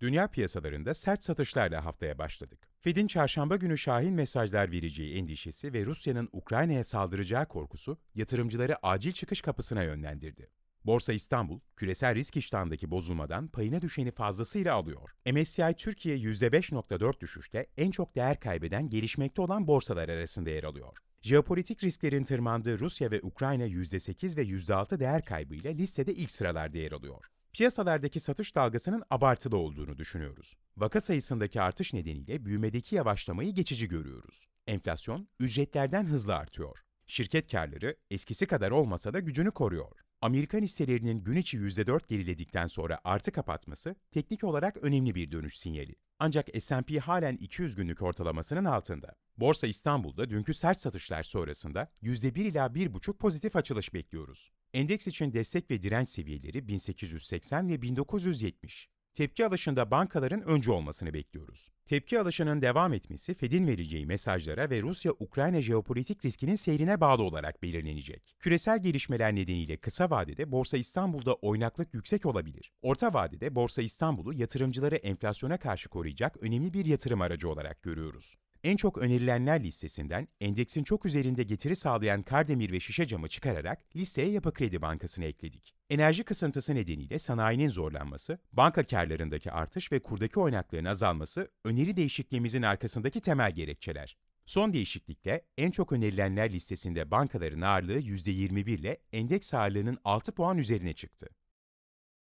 Dünya piyasalarında sert satışlarla haftaya başladık. Fed'in çarşamba günü şahin mesajlar vereceği endişesi ve Rusya'nın Ukrayna'ya saldıracağı korkusu yatırımcıları acil çıkış kapısına yönlendirdi. Borsa İstanbul, küresel risk iştahındaki bozulmadan payına düşeni fazlasıyla alıyor. MSCI Türkiye %5.4 düşüşle en çok değer kaybeden gelişmekte olan borsalar arasında yer alıyor. Jeopolitik risklerin tırmandığı Rusya ve Ukrayna %8 ve %6 değer kaybıyla listede ilk sıralarda yer alıyor. Piyasalardaki satış dalgasının abartılı olduğunu düşünüyoruz. Vaka sayısındaki artış nedeniyle büyümedeki yavaşlamayı geçici görüyoruz. Enflasyon ücretlerden hızlı artıyor. Şirket karları eskisi kadar olmasa da gücünü koruyor. Amerikan hisselerinin gün içi %4 geriledikten sonra artı kapatması teknik olarak önemli bir dönüş sinyali. Ancak S&P halen 200 günlük ortalamasının altında. Borsa İstanbul'da dünkü sert satışlar sonrasında %1 ila 1,5 pozitif açılış bekliyoruz. Endeks için destek ve direnç seviyeleri 1880 ve 1970. Tepki alışında bankaların önce olmasını bekliyoruz. Tepki alışının devam etmesi Fed'in vereceği mesajlara ve Rusya-Ukrayna jeopolitik riskinin seyrine bağlı olarak belirlenecek. Küresel gelişmeler nedeniyle kısa vadede Borsa İstanbul'da oynaklık yüksek olabilir. Orta vadede Borsa İstanbul'u yatırımcıları enflasyona karşı koruyacak önemli bir yatırım aracı olarak görüyoruz. En çok önerilenler listesinden endeksin çok üzerinde getiri sağlayan Kardemir ve Şişe Camı çıkararak listeye Yapı Kredi Bankası'nı ekledik. Enerji kısıntısı nedeniyle sanayinin zorlanması, banka karlarındaki artış ve kurdaki oynaklığın azalması öneri değişikliğimizin arkasındaki temel gerekçeler. Son değişiklikle en çok önerilenler listesinde bankaların ağırlığı %21 ile endeks ağırlığının 6 puan üzerine çıktı.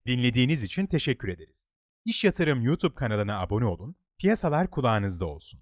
Dinlediğiniz için teşekkür ederiz. İş Yatırım YouTube kanalına abone olun, piyasalar kulağınızda olsun.